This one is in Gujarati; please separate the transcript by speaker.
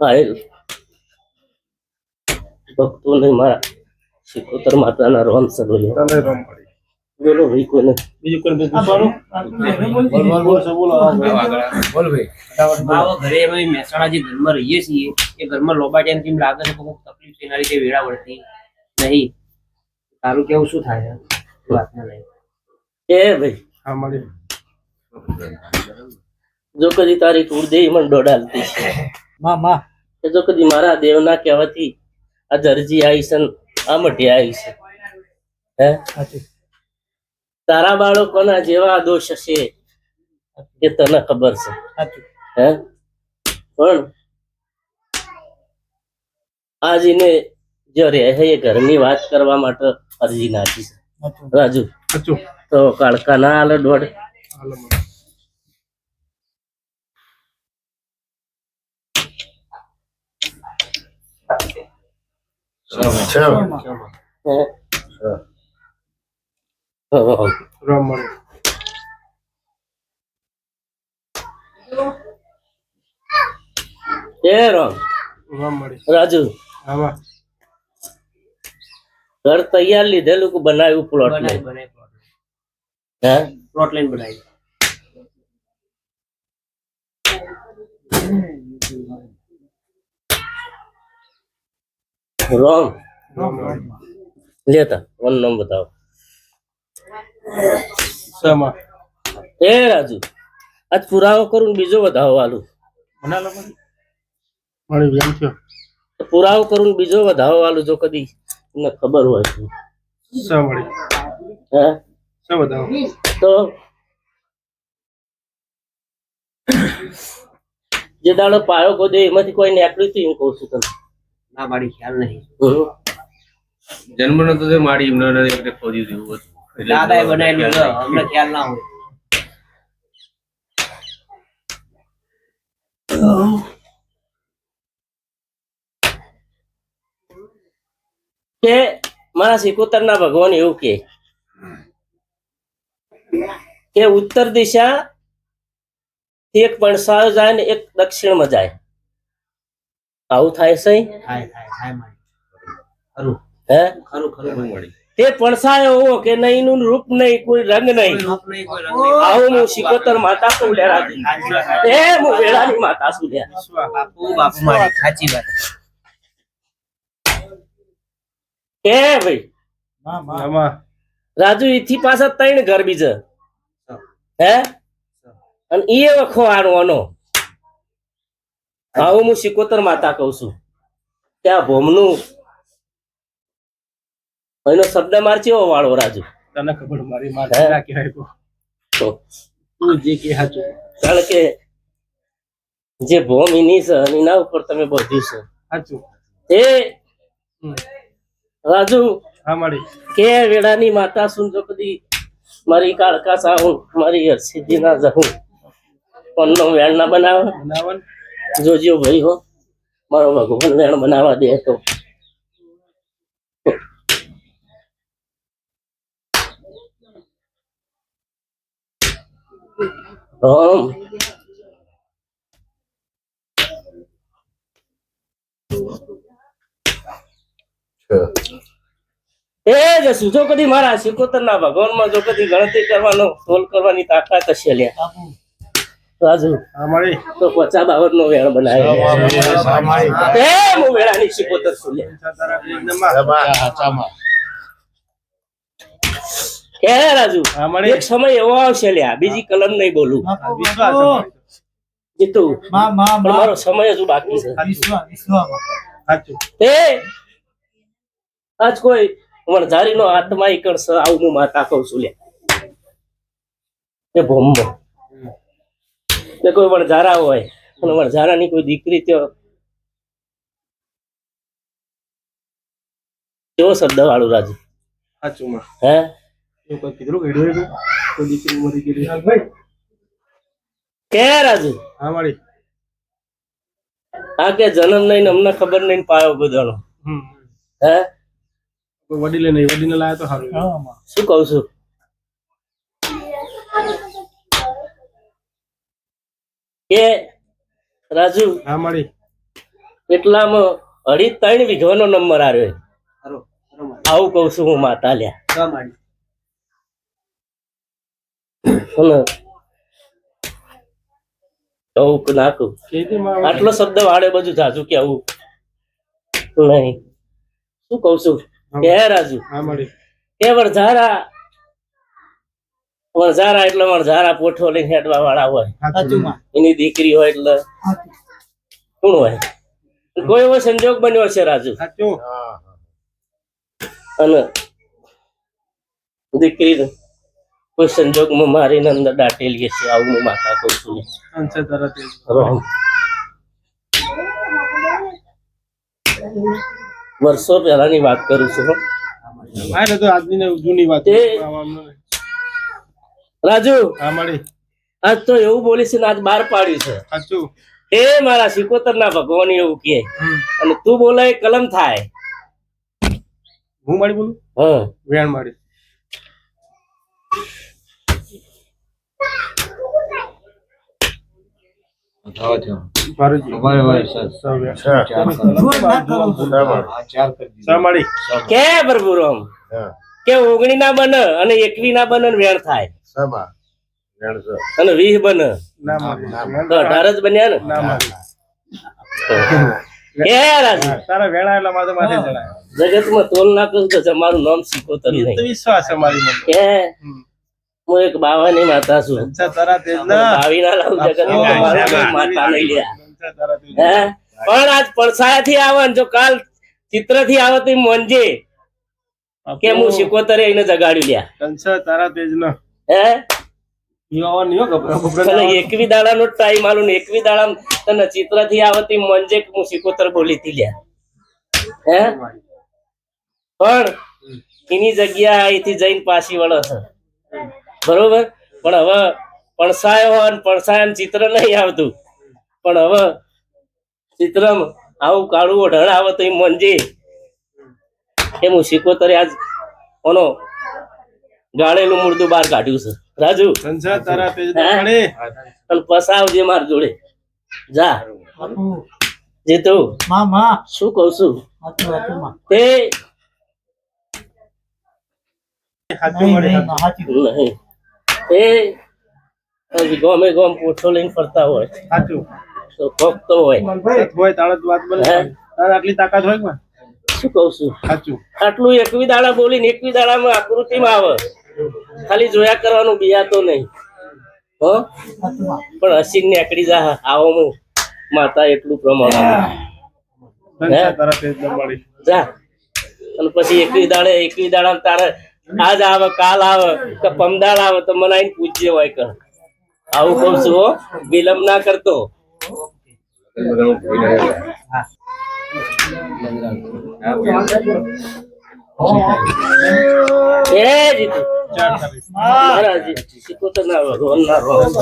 Speaker 1: આયેલ ભક્તોને મારા શિકોતર માતાના રોમ
Speaker 2: તને
Speaker 1: બોલો ભાઈ કોને
Speaker 2: બીજું કોઈ પૂછવાનું બોલ. ભાઈ.
Speaker 3: આવો ઘરે અમે મહેસાણા જે ઘરમાં રહીએ છીએ. એ ઘરમાં લોબાટિયાની ટીમ લાગે છે કોઈ તકલીફ છે એના રીતે વેળા વળતી નહીં. તારું કેવું શું થાય વાત ના વાતને
Speaker 1: એ ભાઈ.
Speaker 2: હા મળી
Speaker 1: જો કદી તારી કુળદેવી મને દોડાલતી
Speaker 4: માં માં.
Speaker 1: કે જો કદી મારા દેવના કહેવાથી આ દરજી આવી છે આ મઢી આવી છે. હે? તારા બાળકોના જેવા દોષ હશે એ તને ખબર છે. હે? પણ આજીને જો રહે છે એ ઘરની વાત કરવા માટે અરજી નાખી છે. રાજુ તો કાળકા ના હાલે દોડ
Speaker 2: હાલો મળી
Speaker 1: હે? હા.
Speaker 2: રમ મળી
Speaker 1: એ રામ
Speaker 2: રમ મળી
Speaker 1: રાજુ. ઘર તૈયાર લીધેલું કે બનાવ્યું પ્લોટ
Speaker 3: બનાવી બનાવી
Speaker 1: હે?
Speaker 3: Plot line બનાવી
Speaker 1: રામ લેતા વન નામ બતાવો
Speaker 2: સમા
Speaker 1: એ રાજુ આજ પુરાવો કરું બીજો વધાવો
Speaker 2: વાલું
Speaker 1: પુરાવો કરું બીજો વધાવો વાલું જો કદી તમને ખબર હોય તો. તો જે દાડો પાયો ગોદે એમાંથી કોઈ નીકળ્યું હતું એમ કહું છું તને.
Speaker 3: ના માડી ખ્યાલ નહીં.
Speaker 1: હમ.
Speaker 5: જન્મ નતો તે મારી એમને એટલે દેવું હતું. એટલે
Speaker 3: દાદાએ બનાવેલું અમને ખ્યાલ ના હોય.
Speaker 1: કે મારા સિકોતર ના ભગવાન એવું કે કે ઉત્તર દિશા એક પણસાયો જાય ને એક દક્ષિણમાં જાય. આવું થાય છે?
Speaker 3: થાય થાય થાય મારી.
Speaker 1: હે?
Speaker 3: ખરું ખરું મારી.
Speaker 1: તે પડસાયો એવો કે નહીં નું રૂપ નહીં કોઈ રંગ નહીં. આવું હું શિકોતર માતા છું લેરા એ હું વેળાની માતા છું લ્યા
Speaker 3: બાપુ બાપુ મારી. સાચી વાત.
Speaker 1: એ ભાઈ.
Speaker 4: માં માં.
Speaker 2: આમાં
Speaker 1: રાજુ ઈથી પાછા ત્રણ ઘર બીજા. હે? અને ઈ વખો આનો. આવું હું શિકોતર માતા કહું છું. ત્યાં ભોમનું? એનો શબ્દ માર ચેવો વાળો રાજુ?
Speaker 2: તને ખબર મારી
Speaker 1: હે?
Speaker 2: ના કહેવાય
Speaker 1: તો?
Speaker 2: તું જે કે હાચું
Speaker 1: કારણ કે જે ભોમ એની છે એના ઉપર તમે બધ્યું છે.
Speaker 2: સાચું
Speaker 1: એ રાજુ
Speaker 2: હા મારી.
Speaker 1: કે વેડાની માતા સુનજો કદી મારી કાળકા સાહું મારી હરસિદ્ધિ ના જહું પન્નો વેણ ના બનાવે?
Speaker 2: બનાવન?
Speaker 1: જોજો ભાઈ હો મારો ભગવાન વેણ બનાવવા દે તો. એ જો કદી મારા સિકોતર ના ભગવાનમાં જો કદી ગણતરી કરવાનો સોલ કરવાની તાકાત હશે લ્યા. રાજુ
Speaker 2: હા
Speaker 1: તો પચા બાવર નો વેણ બનાવે એ હું વેળાની સિકોતર છું લ્યા કે રાજુ?
Speaker 2: હા
Speaker 1: એક સમય એવો આવશે લ્યા બીજી કલમ નહીં બોલું. જીતુ પણ મારો સમય હજુ બાકી છે.
Speaker 2: સાચું.
Speaker 1: એ આજ કોઈ વણઝારી નો આત્મા ઈ સ આવું હું માતા કહું છું લે. એ ભોમો કે કોઈ વણઝારા હોય અને વણઝારાની કોઈ દીકરી તો કેવો શબ્દ વાળું રાજુ?
Speaker 2: સાચું
Speaker 1: હે?
Speaker 2: એવું કીધું કોઈ દીકરી મરી ગયેલી.
Speaker 1: કે રાજુ?
Speaker 2: હા
Speaker 1: આ કે જન્મ નહીં અમને ખબર નહીં ને પાયો બધાનો હે?
Speaker 2: વડીલે નહીં વડીને લાયા તો સારું.
Speaker 1: શું કહું છું? કે રાજુ
Speaker 2: હા મળી.
Speaker 1: એટલામાં અઢી ત્રણ વીઘવાનો નંબર આવ્યો. આવું કઉ છું હું માતા લ્યા. કે આટલો શબ્દ વાળે બધું જાજુ કેવું નહીં. શું કઉ છું? કે રાજુ. કે વણઝારા વણઝારા એટલે વણઝારા પોઠો લઈને હેડવા વાળા હોય. એની દીકરી હોય એટલે શું હોય? કોઈ એવો સંજોગ બન્યો છે રાજુ? અને દીકરી કોઈ સંજોગમાં મારીને અંદર દાટેલી છે આવું હું માતા કહું છું. વર્ષો પહેલાની વાત કરું છું
Speaker 2: આજની જૂની વાત.
Speaker 1: રાજુ
Speaker 2: હા મળી.
Speaker 1: આજ તો એવું બોલીશ ને આજ બાર પાડ્યું છે.
Speaker 2: સાચું.
Speaker 1: એ મારા સિકોતર ના ભગવાન એવું કે અને તું બોલાય કલમ થાય.
Speaker 2: હું મારી બોલું?
Speaker 1: હા.
Speaker 2: વેણ મળી.
Speaker 1: કે પ્રભુ રામ કે ઓગણી ના બને અને એકવી ના બને ને વેણ થાય. અને વીસ બને. તો અઢાર જ બન્યા ને?
Speaker 2: જગત
Speaker 1: જગતમાં તોલ ના તો તમારું નામ શીખો
Speaker 2: તો વિશ્વાસ છે મારી મને
Speaker 1: કે
Speaker 2: હમ.
Speaker 1: હું એક બાવાની માતા છું.
Speaker 2: અંશે ના.
Speaker 1: લાવું જગતમાં માતા લઈ લ્યા. પણ આજ પડસાયા થી આવે જો કાલ ચિત્રથી આવે તો મોંજે કે હું શીખોતરે એને જગાડ્યું લ્યા.
Speaker 2: અંશે તારા જ ના
Speaker 1: હે
Speaker 2: હો, ગભરા બભરા
Speaker 1: તને
Speaker 2: ના.
Speaker 1: એકવી દાડા ટાઈમ આલું ને એકવી દાડા તને ચિત્રથી આવતી મોંજે હું સિકોતર બોલી તી લ્યા. હે? પણ એની જગ્યા અહીંથી જઈને પાછી વળે છે. બરોબર? પણ હવે પણસાયો હોય ને ચિત્ર નહીં આવતું. પણ હવે ચિત્ર આવું કાળું ઢળ આવે તો એ મંજી કે હું સિકોતરે આજ. ઓનો ગાળેલું મુર્દું બહાર કાઢ્યું છે. રાજુ. અને પસાવજે માર જોડે. જા. જીતુ. શું કઉ છું? તે એ ગમે ગમ પોછો લઈને ફરતા હોય.
Speaker 2: સાચું
Speaker 1: તો હોય.
Speaker 2: હોય તાળે વાત બને. આટલી તાકાત હોય ને
Speaker 1: શું કઉ છું?
Speaker 2: સાચું.
Speaker 1: આટલું એકવી દાડા બોલીને એકવી દાડામાં આકૃતિમાં આવે. ખાલી જોયા કરવાનું બિયાતો નહીં. હ?
Speaker 4: સાચું
Speaker 1: પણ હસીન નીકળી જા આવો હું. માતા એટલું પ્રમાણ
Speaker 2: જ. ના
Speaker 1: અને પછી એકવી દાડે એકવી દાડા તારે આજ આવે કાલ આવે કે પમદાડ આવે તો મને આઈને પૂછજે હોય કર આવું કઉ છું હો. વિલંબ ના કરતો. એ જીતું
Speaker 2: ચાર તારીખ
Speaker 1: મારા જી- સિકોતર ના ભગવાન ના રોમ.